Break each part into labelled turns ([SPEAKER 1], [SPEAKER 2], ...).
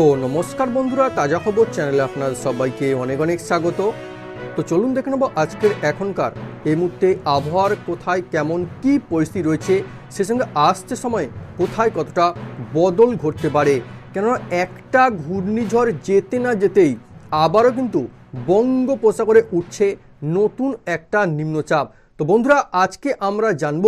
[SPEAKER 1] তো নমস্কার বন্ধুরা, তাজা খবর চ্যানেলে আপনার সবাইকে অনেক অনেক স্বাগত। তো চলুন দেখে নেব আজকের এখনকার এই মুহূর্তে আবহাওয়ার কোথায় কেমন, কি পরিস্থিতি রয়েছে, সে সঙ্গে আসতে সময় কোথায় কতটা বদল ঘটতে পারে, কেননা একটা ঘূর্ণিঝড় যেতে না যেতেই আবারও কিন্তু বঙ্গোপসাগরে উঠছে নতুন একটা নিম্নচাপ। তো বন্ধুরা, আজকে আমরা জানব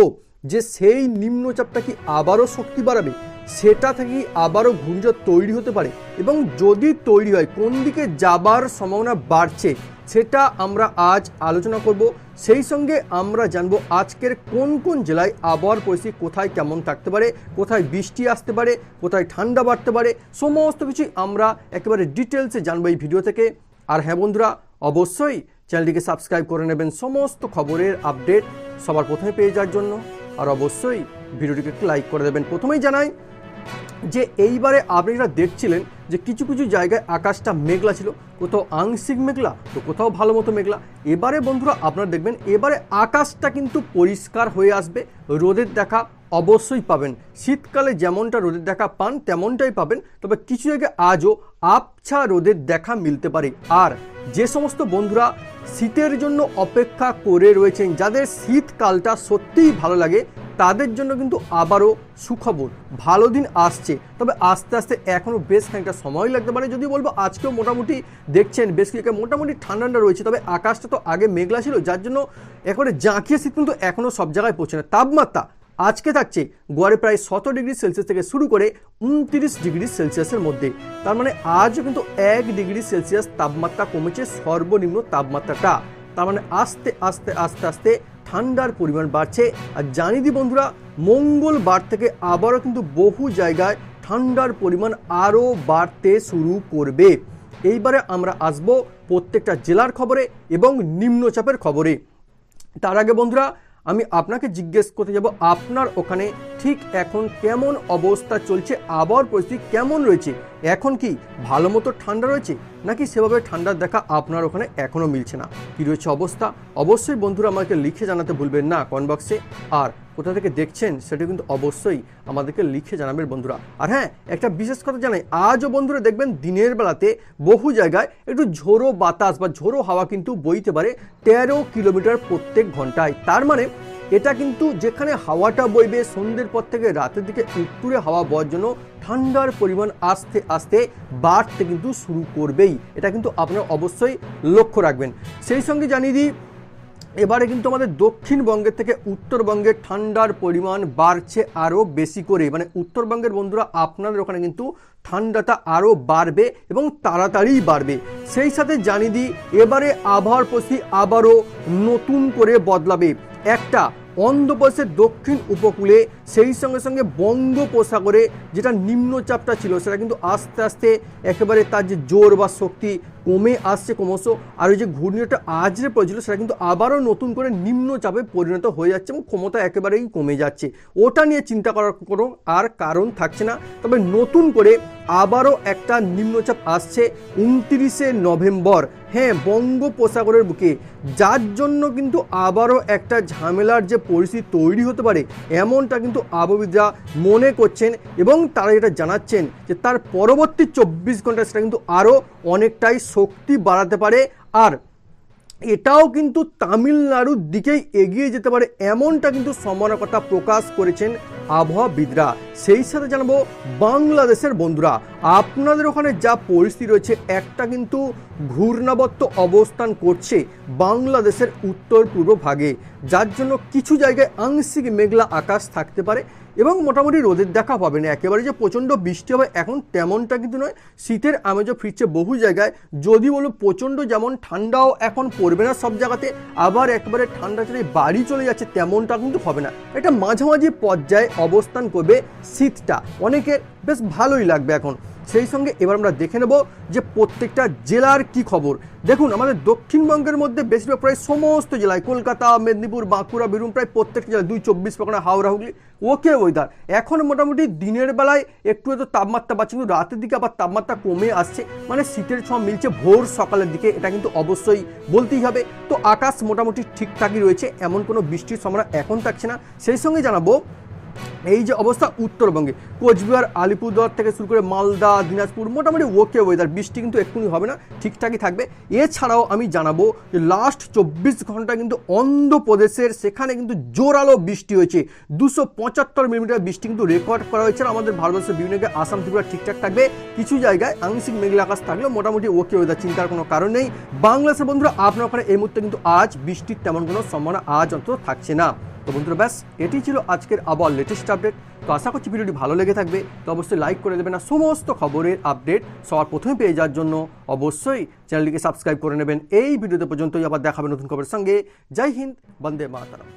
[SPEAKER 1] যে সেই নিম্নচাপটা কি আবারও শক্তি বাড়াবে সেটা থেকেই আবারও ঘূর্ণিঝড় তৈরি হতে পারে এবং যদি তৈরি হয়, কোন দিকে যাবার সম্ভাবনা বাড়ছে সেটা আমরা আজ আলোচনা করব। সেই সঙ্গে আমরা জানব আজকের কোন কোন জেলায় আবহাওয়ার পরিস্থিতি কোথায় কেমন থাকতে পারে, কোথায় বৃষ্টি আসতে পারে, কোথায় ঠান্ডা বাড়তে পারে, সমস্ত কিছুই আমরা একেবারে ডিটেলসে জানব এই ভিডিও থেকে। আর হ্যাঁ বন্ধুরা, অবশ্যই চ্যানেলটিকে সাবস্ক্রাইব করে নেবেন সমস্ত খবরের আপডেট সবার প্রথমে পেয়ে যাওয়ার জন্য। আর অবশ্যই ভিডিওটিকে একটু লাইক করে দেবেন। প্রথমেই জানাই যে এইবারে আপনি আপনারা দেখছিলেন যে কিছু কিছু জায়গায় আকাশটা মেঘলা ছিল। কোথাও আংশিক মেঘলা, তো কোথাও ভালো মতো মেঘলা। এবারে বন্ধুরা আপনারা দেখবেন, এবারে আকাশটা কিন্তু পরিষ্কার হয়ে আসবে। রোদের দেখা অবশ্যই পাবেন। শীতকালে যেমনটা রোদের দেখা পান, তেমনটাই পাবেন। তবে কিছু জায়গায় আজও আবছা রোদের দেখা মিলতে পারে। আর যে সমস্ত বন্ধুরা শীতের জন্য অপেক্ষা করে রয়েছেন, যাদের শীতকালটা সত্যিই ভালো লাগে তাদের জন্য কিন্তু আবারও সুখবর। ভালো দিন আসছে, তবে আস্তে আস্তে এখনও বেশ খানিকটা সময় লাগতে পারে। যদি বলব, আজকেও মোটামুটি দেখছেন, বেশ কিছু মোটামুটি ঠান্ডা রয়েছে, তবে আকাশটা তো আগে মেঘলা ছিল, যার জন্য একেবারে জাঁকিয়ে শীত কিন্তু এখনও সব জায়গায় পৌঁছে না। তাপমাত্রা আজকে থাকছে গোয়ারে প্রায় সতেরো ডিগ্রি সেলসিয়াস থেকে শুরু করে উনত্রিশ ডিগ্রি সেলসিয়াসের মধ্যে। তার মানে আজও কিন্তু এক ডিগ্রি সেলসিয়াস তাপমাত্রা কমেছে, সর্বনিম্ন তাপমাত্রাটা। তার মানে আস্তে আস্তে আস্তে আস্তে ঠান্ডার পরিমাণ বাড়ছে। আর জানিয়ে দিই বন্ধুরা মঙ্গলবার থেকে আবারও কিন্তু বহু জায়গায় ঠান্ডার পরিমাণ আরও বাড়তে শুরু করবে। এইবারে আমরা আসব প্রত্যেকটা জেলার খবরে এবং নিম্নচাপের খবরে। তার আগে বন্ধুরা, আমি আপনাকে জিজ্ঞেস করতে যাব আপনার ওখানে ঠিক এখন কেমন অবস্থা চলছে? আবহাওয়ার পরিস্থিতি কেমন রয়েছে? এখন কি ভালো মতো ঠান্ডা রয়েছে? নাকি সেভাবে ঠান্ডার দেখা আপনার ওখানে এখনও মিলছে না? কী রয়েছে অবস্থা? অবশ্যই বন্ধুরা আমাকে লিখে জানাতে ভুলবেন না কমেন্ট বক্সে। আর কোথা থেকে দেখছেন সেটা কিন্তু অবশ্যই আমাদেরকে লিখে জানাবেন বন্ধুরা। আর হ্যাঁ একটা বিশেষ কথা জানাই, আজও বন্ধুরা দেখবেন দিনের বেলাতে বহু জায়গায় একটু ঝোড়ো বাতাস বা ঝোড়ো হাওয়া কিন্তু বইতে পারে তেরো কিলোমিটার প্রত্যেক ঘন্টায়। তার মানে এটা কিন্তু যেখানে হাওয়াটা বইবে, সন্ধ্যের পর থেকে রাতের দিকে উত্তরে হাওয়া বওয়ার জন্য ঠান্ডার পরিমাণ আস্তে আস্তে বাড়তে কিন্তু শুরু করবেই। এটা কিন্তু আপনারা অবশ্যই লক্ষ্য রাখবেন। সেই সঙ্গে জানিয়ে দিই, এবারে কিন্তু আমাদের দক্ষিণবঙ্গের থেকে উত্তরবঙ্গের ঠান্ডার পরিমাণ বাড়ছে আরও বেশি করে। মানে উত্তরবঙ্গের বন্ধুরা, আপনাদের ওখানে কিন্তু ঠান্ডাটা আরও বাড়বে এবং তাড়াতাড়িই বাড়বে। সেই সাথে জানিয়ে দিই, এবারে আবহাওয়ার পরিস্থিতি আবারও নতুন করে বদলাবে। একটা অন্ধ্রপ্রদেশের দক্ষিণ উপকূলে সেই সঙ্গে সঙ্গে বঙ্গোপসাগরে যেটা নিম্নচাপটা ছিল সেটা কিন্তু আস্তে আস্তে একেবারে তার যে জোর বা শক্তি কমে আসছে ক্রমশ। আর ওই যে ঘূর্ণিটা আজরে পড়েছিল, সেটা কিন্তু আবারও নতুন করে নিম্নচাপে পরিণত হয়ে যাচ্ছে এবং ক্ষমতা একেবারেই কমে যাচ্ছে। ওটা নিয়ে চিন্তা করার কোনো আর কারণ থাকছে না। তবে নতুন করে আবারও একটা নিম্নচাপ আসছে উনত্রিশে নভেম্বর হ্যাঁ বঙ্গোপসাগরের বুকে। যার জন্য কিন্তু আবারও একটা ঝামেলার যে পরিস্থিতি তৈরি হতে পারে, এমনটা কিন্তু আবহাওয়িদরা মনে করছেন এবং তারা যেটা জানাচ্ছেন যে তার পরবর্তী চব্বিশ ঘণ্টা সেটা কিন্তু আরও অনেকটাই শক্তি বাড়াতে পারে আর এটাও কিন্তু তামিলনাড়ুর দিকেই এগিয়ে যেতে পারে এমনটা কিন্তু সম্ভাবনার কথা প্রকাশ করেছেন আবহাওয়াবিদরা। সেই সাথে জানাব বাংলাদেশের বন্ধুরা, আপনাদের ওখানে যা পরিস্থিতি রয়েছে, একটা কিন্তু ঘূর্ণাবর্ত অবস্থান করছে বাংলাদেশের উত্তর পূর্ব ভাগে। যার জন্য কিছু জায়গায় আংশিক মেঘলা আকাশ থাকতে পারে। এবং মোটামুটি রোদের দেখা পাবেন। একেবারে যে প্রচণ্ড বৃষ্টি হবে, এখন তেমনটা কিন্তু নয়। শীতের আমেজও ফিরছে বহু জায়গায়। যদি বলো প্রচণ্ড যেমন ঠান্ডাও এখন পড়বে না সব জায়গাতে, আবার একবারে ঠান্ডা চলে বাড়ি চলে যাচ্ছে তেমনটা কিন্তু হবে না। এটা মাঝামাঝি পর্যায়ে অবস্থান করবে শীতটা। অনেকের বেশ ভালোই লাগবে এখন। সেই সঙ্গে এবার আমরা দেখে নেব যে প্রত্যেকটা জেলার কি খবর। দেখুন, আমাদের দক্ষিণবঙ্গের মধ্যে বেশিরভাগ প্রায় সমস্ত জেলায়, কলকাতা, মেদিনীপুর, বাঁকুড়া, বীরভূম, প্রায় প্রত্যেকটা জেলায় দুই চব্বিশ পরগনা, হাওড়া, হুগলি, ওকে ওয়েদার এখন মোটামুটি দিনের বেলায় একটু হয়তো তাপমাত্রা বাড়ছে, কিন্তু রাতের দিকে আবার তাপমাত্রা কমে আসছে। মানে শীতের ছোঁয়া মিলছে ভোর সকালের দিকে, এটা কিন্তু অবশ্যই বলতেই হবে। তো আকাশ মোটামুটি ঠিকঠাকই রয়েছে, এমন কোনো বৃষ্টির সম্ভাবনা এখন থাকছে না। সেই সঙ্গে জানাব এই যে অবস্থা উত্তরবঙ্গে, কোচবিহার, আলিপুরদুয়ার থেকে শুরু করে মালদা, দিনাজপুর, মোটামুটি ওকে ওয়েদার বৃষ্টি কিন্তু এক্ষুনি হবে না, ঠিকঠাকই থাকবে। এছাড়াও আমি জানাব যে লাস্ট চব্বিশ ঘণ্টা কিন্তু অন্ধ্রপ্রদেশের সেখানে কিন্তু জোরালো বৃষ্টি হয়েছে। দুশো পঁচাত্তর মিলিমিটার বৃষ্টি কিন্তু রেকর্ড করা হয়েছে আমাদের ভারতবর্ষের বিভিন্ন আসাম, ত্রিপুরা ঠিকঠাক থাকবে। কিছু জায়গায় আংশিক মেঘলা আকাশ থাকলেও মোটামুটি ওকে ওয়েদার চিন্তার কোনো কারণ নেই। বাংলাদেশের বন্ধুরা, আপনার ওখানে এই মুহূর্তে কিন্তু আজ বৃষ্টির তেমন কোনো সম্ভাবনা আজ অন্তত থাকছে না। তো বন্ধুরা, ব্যাস এটি ছিল আজকের আবার লেটেস্ট আপডেট তো আশা করছি ভিডিওটি ভালো লেগে থাকবে, তো অবশ্যই লাইক করে দেবেন আর সমস্ত খবরের আপডেট সবার প্রথমে পেয়ে যাওয়ার জন্য অবশ্যই চ্যানেলটিকে সাবস্ক্রাইব করে নেবেন। এই ভিডিওতে পর্যন্তই আবার দেখাবে নতুন খবরের সঙ্গে। জয় হিন্দ, বন্দে মাতারাম।